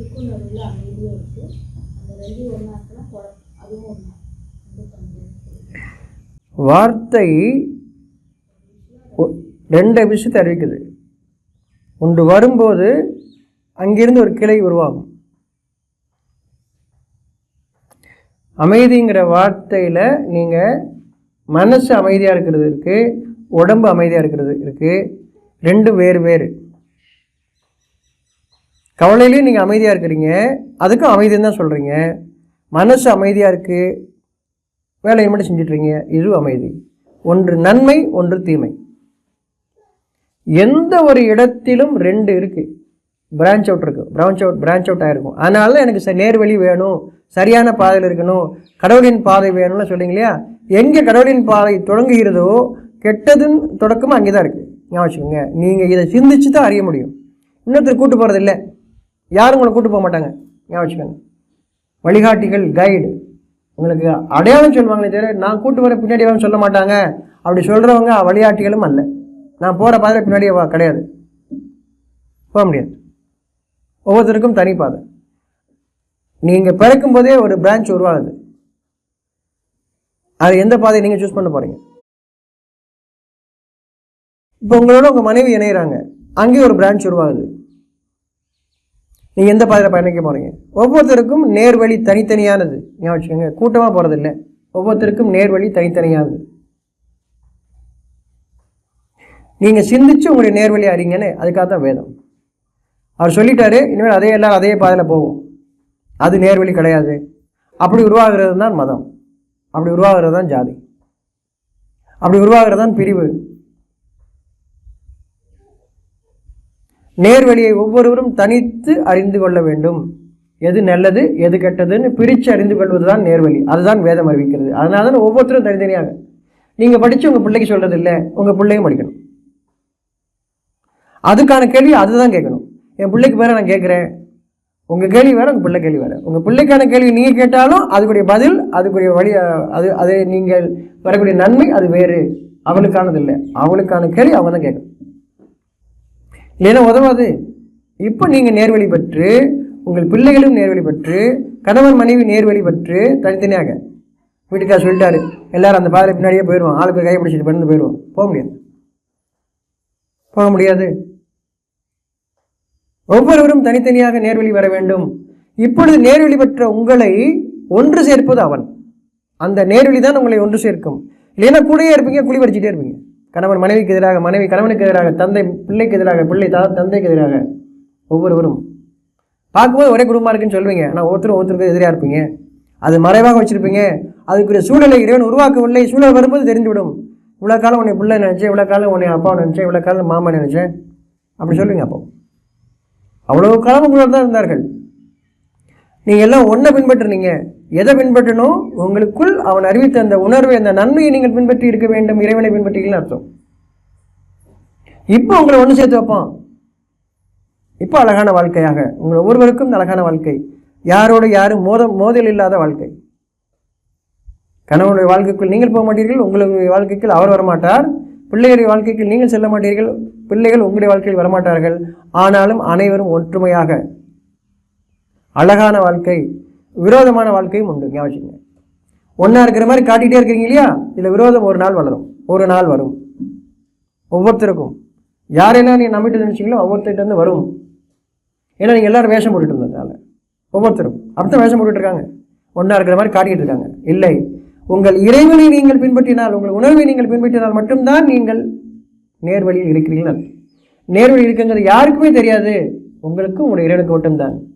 ரெண்டுக்கும் நடுவில் அமைதியாக இருக்குது அந்த ரெண்டையும் ஒன்றாக்கினா குழப்பம் அதுவும் ஒன்றா வார்த்தை ரெண்டு விஷயத்தை அறிவிக்குது. ஒன்று வரும்போது அங்கிருந்து ஒரு கிளை உருவாகும். அமைதிங்கிற வார்த்தையில் நீங்கள் மனசு அமைதியாக இருக்கிறது இருக்குது உடம்பு அமைதியாக இருக்கிறது இருக்குது ரெண்டு வேறு வேறு. கவலையிலையும் நீங்கள் அமைதியாக இருக்கிறீங்க. அதுக்கும் அமைதின்னு தான் சொல்கிறீங்க மனசு அமைதியாக இருக்குது வேலையை மட்டும் செஞ்சிட்ருங்க இது அமைதி. ஒன்று நன்மை ஒன்று தீமை. எந்த ஒரு இடத்திலும் ரெண்டு இருக்குது பிரான்ச் அவுட் இருக்குது பிரான்ச் அவுட் பிரான்ச் அவுட் ஆகிருக்கும் அதனால எனக்கு ச- நேர்வழி வேணும். சரியான பாதையில் இருக்கணும். கடவுளின் பாதை வேணும்னு சொல்கிறீங்க இல்லையா? எங்கே கடவுளின் பாதை தொடங்குகிறதோ கெட்டதுன்னு தொடக்கமும் அங்கே தான் இருக்குது ஞாபகம் வச்சுக்கோங்க. நீங்கள் இதை சிந்திச்சு தான் அறிய முடியும். இன்னொருத்தர் கூட்டு போகிறதில்லை யாரும் உங்களை கூட்டு போக மாட்டாங்க. ஞாபகம் வச்சுக்கோங்க. வழிகாட்டிகள் கைடு உங்களுக்கு அடையாளம் சொல்லுவாங்களே தவிர நான் கூட்டு வர பின்னாடி சொல்ல மாட்டாங்க. அப்படி சொல்கிறவங்க வழிகாட்டிகளும் அல்ல. நான் போகிற பாதையில் பின்னாடியே வா கிடையாது. போக முடியாது. ஒவ்வொருத்தருக்கும் தனி பாதை. நீங்கள் பிறக்கும் போதே ஒரு பிரான்ச் உருவாகுது. அது எந்த பாதையை நீங்கள் சூஸ் பண்ண போகிறீங்க இப்போ உங்களோட உங்கள் மனைவி இணையிறாங்க. அங்கேயும் ஒரு பிரான்ச் உருவாகுது. நீங்கள் எந்த பாதையில் பயணிக்க போகிறீங்க ஒவ்வொருத்தருக்கும் நேர்வழி தனித்தனியானது. ஞாபகம் வச்சுக்கோங்க கூட்டமாக போகிறதில்ல ஒவ்வொருத்தருக்கும் நேர்வழி தனித்தனியானது. நீங்கள் சிந்திச்சு உங்களுடைய நேர்வழி அறிங்கன்னு அதுக்காக தான் வேதம். அவர் சொல்லிட்டாரு இனிமேல் அதே எல்லாம் அதே பாதையில் போகும் அது நேர்வழி கிடையாது. அப்படி உருவாகிறது தான் மதம். அப்படி உருவாகிறது தான் ஜாதி. அப்படி உருவாகிறது தான் பிரிவு. நேர்வழியை ஒவ்வொருவரும் தனித்து அறிந்து கொள்ள வேண்டும். எது நல்லது எது கெட்டதுன்னு பிரித்து அறிந்து கொள்வது தான் நேர்வழி. அதுதான் வேதம் அறிவிக்கிறது. அதனால தான் ஒவ்வொருத்தரும் தனித்தனியாக. நீங்கள் படித்து உங்கள் பிள்ளைக்கு சொல்கிறது இல்லை உங்கள் பிள்ளையும் படிக்கணும். அதுக்கான கேள்வி அதுதான் கேட்கணும். என் பிள்ளைக்கு வேறு நான் கேட்குறேன். உங்கள் கேள்வி வேற உங்கள் பிள்ளை கேள்வி வேறு. உங்கள் பிள்ளைக்கான கேள்வி நீங்கள் கேட்டாலும் அதுக்குரிய பதில் அதுக்குரிய வழி அது அது நீங்கள் வரக்கூடிய நன்மை அது வேறு. அவளுக்கானது இல்லை. அவளுக்கான கேள்வி அவங்க தான் கேட்கணும். இல்லைன்னா உதவாது? இப்போ நீங்கள் நேர்வழி பெற்று உங்கள் பிள்ளைகளும் நேர்வழி பெற்று கணவன் மனைவி நேர்வழி பெற்று தனித்தனியாக. வீட்டுக்கார் சொல்லிட்டாரு எல்லாரும் அந்த பாதை பின்னாடியே போயிடுவோம். ஆளுக்கு கை பிடிச்சிட்டு பிறந்து போயிடுவோம். போக முடியாது. போக முடியாது. ஒவ்வொருவரும் தனித்தனியாக நேர்வழி வர வேண்டும். இப்பொழுது நேர்வழி பெற்ற உங்களை ஒன்று சேர்ப்பது அவன். அந்த நேர்வழி தான் உங்களை ஒன்று சேர்க்கும். இல்லைன்னா கூடயே இருப்பீங்க குழி படிச்சுட்டே இருப்பீங்க. கணவன் மனைவிக்கு எதிராக மனைவி கணவனுக்கு எதிராக தந்தை பிள்ளைக்கு எதிராக பிள்ளை தா தந்தைக்கு எதிராக ஒவ்வொருவரும் பார்க்கும்போது ஒரே குடும்பமாக இருக்குன்னு சொல்லுவீங்க ஆனால் ஒருத்தரும் ஒருத்தருக்கு எதிராக இருப்பீங்க. அது மறைவாக வச்சுருப்பீங்க. அதுக்குரிய சூழலை இறைவன் உருவாக்கவில்லை. சூழல் வரும்போது தெரிஞ்சுவிடும் இவ்வளோ காலம் உன்னை பிள்ளை நினச்சேன் இவ்வளோ காலம் உன்னை அப்பா நினச்சேன் இவ்வளோ காலம் மாமா நினச்சேன். அப்படி சொல்லுவீங்க அப்போ. அவ்வளோ காலம் உங்களோட தான் இருந்தார்கள். நீங்கள் எல்லாம் ஒன்றை பின்பற்றுனீங்க. எதை பின்பற்றணும் உங்களுக்குள் அவன் அறிவித்த அந்த உணர்வை அந்த நன்மையை நீங்கள் பின்பற்றி இருக்க வேண்டும். இறைவனை பின்பற்றீங்கன்னு அர்த்தம். இப்போ உங்களை ஒன்று சேர்த்து வைப்பான். இப்போ அழகான வாழ்க்கையாக. உங்கள் ஒவ்வொருவருக்கும் அழகான வாழ்க்கை. யாரோடு யாரும் மோத மோதல் இல்லாத வாழ்க்கை. கணவனுடைய வாழ்க்கைக்குள் நீங்கள் போக மாட்டீர்கள் உங்களுடைய வாழ்க்கைக்குள் அவர் வரமாட்டார். பிள்ளைகளுடைய வாழ்க்கைக்கு நீங்கள் செல்ல மாட்டீர்கள் பிள்ளைகள் உங்களுடைய வாழ்க்கையில் வரமாட்டார்கள். ஆனாலும் அனைவரும் ஒற்றுமையாக அழகான வாழ்க்கை விரோதமான வாழ்க்கையும் உண்டு ஞாபகம் ஒன்றா இருக்கிற மாதிரி காட்டிகிட்டே இருக்கிறீங்க இல்லையா? இதில் விரோதம் ஒரு நாள் வளரும் ஒரு நாள் வரும். ஒவ்வொருத்தருக்கும். யாரெல்லாம் நீங்கள் நம்பிட்டு நினச்சிங்களோ ஒவ்வொருத்தர்கிட்ட வரும். ஏன்னா நீங்கள் எல்லோரும் வேஷம் போட்டுட்டு இருந்ததுனால. ஒவ்வொருத்தரும். அப்படித்தான் வேஷம் போட்டுட்டு இருக்காங்க. ஒன்றா இருக்கிற மாதிரி காட்டிகிட்டு இருக்காங்க. இல்லை. உங்கள் இறைவனை நீங்கள் பின்பற்றினால் உங்கள் உணர்வை நீங்கள் பின்பற்றினால் மட்டும்தான் நீங்கள் நேர்வழியில் இருக்கிறீர்கள். நேர்வழி இருக்குங்கிறது யாருக்குமே தெரியாது. உங்களுக்கும் உங்களுடைய இறைவனுக்கு மட்டும்தான்.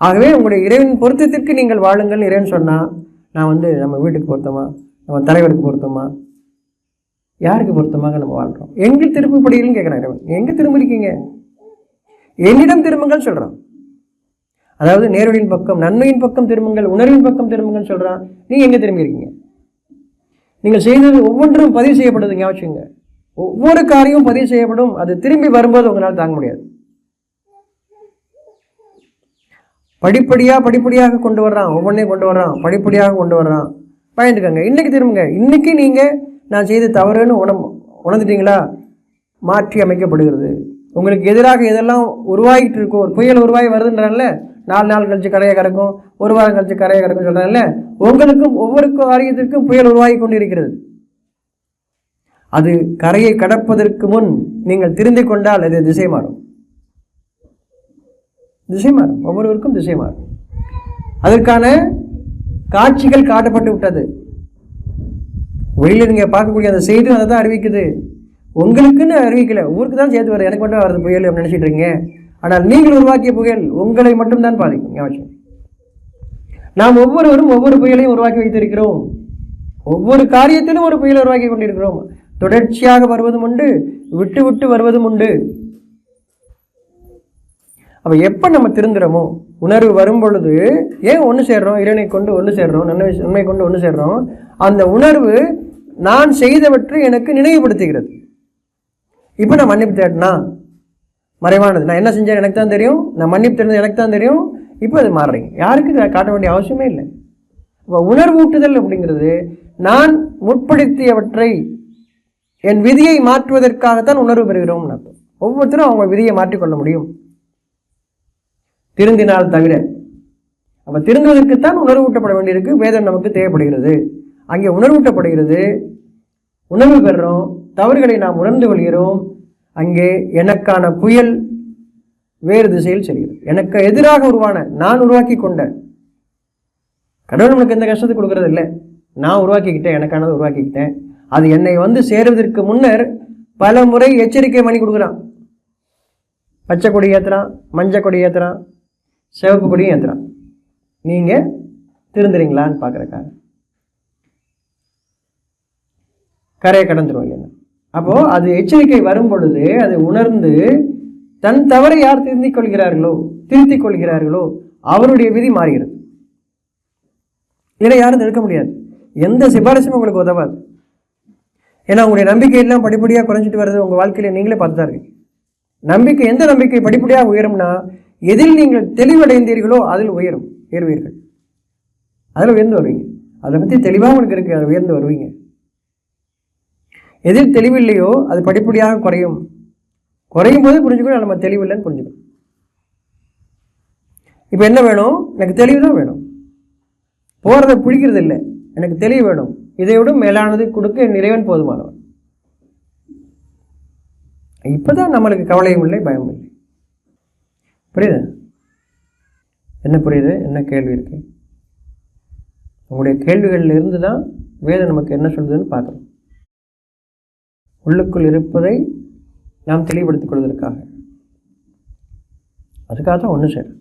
ஆகவே உங்களுடைய இறைவன் பொருத்தத்திற்கு நீங்கள் வாழுங்கள். இறைவன் சொன்னால் நான் வந்து நம்ம வீட்டுக்கு பொருத்தமா? நம்ம தலைவருக்கு பொருத்தமா? யாருக்கு பொருத்தமாக நம்ம வாழ்கிறோம் எங்கே திருப்பப்படிகள்னு கேட்குறேன் இறைவன். எங்கே திரும்பிருக்கீங்க என்னிடம் திரும்புங்கள் சொல்கிறான் அதாவது நேரடியின் பக்கம் நன்மையின் பக்கம் திரும்புங்கள் உணர்வின் பக்கம் திரும்புங்கள் சொல்கிறான் நீங்கள் எங்கே திரும்பியிருக்கீங்க? நீங்கள் செய்தது ஒவ்வொன்றும் பதிவு செய்யப்படுது ஞாபகம் ஒவ்வொரு காரியமும் பதிவு செய்யப்படும். அது திரும்பி வரும்போது உங்களால் தாங்க முடியாது. படிப்படியாக படிப்படியாக கொண்டு வர்றான். ஒவ்வொன்றையும் கொண்டு வர்றான். படிப்படியாக கொண்டு வர்றான். பயந்துக்கங்க. இன்றைக்கி திரும்புங்க. இன்றைக்கி நீங்கள் நான் செய்த தவறுன்னு உணம் உணர்ந்துட்டீங்களா? மாற்றி அமைக்கப்படுகிறது. உங்களுக்கு எதிராக எதெல்லாம் உருவாகிட்டு இருக்கும் ஒரு புயல் உருவாகி வருதுன்றான்ல நாலு நாள் கழித்து கரையை கிடக்கும் ஒரு வாரம் கழித்து கரையை கிடக்கும் சொல்கிறாங்கல்ல உங்களுக்கும் ஒவ்வொரு காரியத்திற்கும் புயல் உருவாகி கொண்டிருக்கிறது. அது கரையை கடப்பதற்கு முன் நீங்கள் திருந்திக் கொண்டால் அது திசை மாறும். திசை மாறும் ஒவ்வொருவருக்கும் திசை மாறும் அதற்கான காட்சிகள் காட்டப்பட்டு விட்டது. வெளியில் நீங்கள் பார்க்கக்கூடிய அந்த செய்தி அதை தான் அறிவிக்குது. உங்களுக்குன்னு அறிவிக்கல. ஊருக்கு தான் சேர்த்து வருது எனக்கு மட்டும் வருது புயல் அப்படின்னு நினச்சிட்டு இருக்கீங்க. ஆனால் நீங்கள் உருவாக்கிய புயல் உங்களை மட்டும்தான் பாதிக்கும். அவசியம் நாம் ஒவ்வொருவரும் ஒவ்வொரு புயலையும் உருவாக்கி வைத்திருக்கிறோம். ஒவ்வொரு காரியத்திலும் ஒரு புயலை உருவாக்கி கொண்டிருக்கிறோம். தொடர்ச்சியாக வருவதும் உண்டு விட்டு விட்டு வருவதும் உண்டு. அப்போ எப்போ நம்ம திருந்துறோமோ? உணர்வு வரும் பொழுது ஏன் ஒன்று சேர்றோம்? இறைனை கொண்டு ஒன்று சேர்றோம்? நன்மை நன்மை கொண்டு ஒன்று சேர்றோம்? அந்த உணர்வு நான் செய்தவற்றை எனக்கு நினைவுபடுத்துகிறது. இப்போ நான் மன்னிப்பு தேடினா? மறைவானது. நான் என்ன செஞ்சேன்? எனக்கு தான் தெரியும். நான் மன்னிப்பு தேடினது எனக்கு தான் தெரியும். இப்போ அது மாறுறீங்க. யாருக்கு காட்ட வேண்டிய அவசியமே இல்லை. இப்போ உணர்வூட்டுதல் அப்படிங்கிறது நான் முற்படுத்தியவற்றை என் விதியை மாற்றுவதற்காகத்தான் உணர்வு பெறுகிறோம்னு அர்த்தம். ஒவ்வொருத்தரும் அவங்க விதியை மாற்றிக்கொள்ள முடியும். திருந்தினால் தவிர. அப்போ திருந்துவதற்குத்தான் உணர்வூட்டப்பட வேண்டியிருக்கு வேதம் நமக்கு தேவைப்படுகிறது. அங்கே உணர்வூட்டப்படுகிறது. உணர்வு பெறுறோம் தவறுகளை நாம் உணர்ந்து கொள்கிறோம். அங்கே எனக்கான புயல் வேறு திசையில் செல்கிறது. எனக்கு எதிராக உருவான நான் உருவாக்கி கொண்ட கடவுள் நமக்கு எந்த கஷ்டத்தை கொடுக்கறது இல்லை. நான் உருவாக்கிக்கிட்டேன் எனக்கானதை உருவாக்கிக்கிட்டேன். அது என்னை வந்து சேருவதற்கு முன்னர் பல முறை எச்சரிக்கை பண்ணி கொடுக்குறான். பச்சை கொடி ஏற்றுறான் மஞ்சள் கொடி ஏற்றுறான் சிவப்பு கொடியும் ஏற்றுறான் நீங்கள் திருந்துறீங்களான்னு பார்க்குறக்காக கரையை கடந்துரும் இல்லைன்னா அப்போது அது எச்சரிக்கை வரும் பொழுது அது உணர்ந்து தன் தவறை யார் திருந்திக் கொள்கிறார்களோ திருத்திக் கொள்கிறார்களோ அவருடைய விதி மாறுகிறது. இதை யாரும் தடுக்க முடியாது. எந்த சிபாரிசும் உங்களுக்கு உதவாது. ஏன்னா உங்களுடைய நம்பிக்கை எல்லாம் படிப்படியாக குறைஞ்சிட்டு வர்றது உங்கள் வாழ்க்கையில நீங்களே பார்த்து தான் இருக்கீங்க. நம்பிக்கை எந்த நம்பிக்கை படிப்படியாக உயரும்னா எதில் நீங்கள் தெளிவடைந்தீர்களோ அதில் உயரும் உயர்வீர்கள் அதில் உயர்ந்து வருவீங்க. அதை பற்றி தெளிவாக உங்களுக்கு இருக்குது அதில் உயர்ந்து வருவீங்க. எதில் தெளிவில்லையோ அது படிப்படியாக குறையும். குறையும் போது புரிஞ்சுக்கணும் நம்ம தெளிவில்லைன்னு புரிஞ்சுக்கணும். இப்போ என்ன வேணும்? எனக்கு தெளிவு தான் வேணும். போகிறத பிடிக்கிறது இல்லை எனக்கு தெளிவு வேணும். இதை விட மேலானது கொடுக்க என் இறைவன் போதுமானவன். இப்போதான் நம்மளுக்கு கவலையும் இல்லை பயமும் இல்லை. புரியுது? என்ன புரியுது? என்ன கேள்வி இருக்கு? உங்களுடைய கேள்விகளில் இருந்து தான் வேதம் நமக்கு என்ன சொல்லுதுன்னு பார்க்குறோம் உள்ளுக்குள் இருப்பதை நாம் தெளிவுபடுத்திக் கொள்வதற்காக. அதுக்காக தான் ஒன்று சேரும்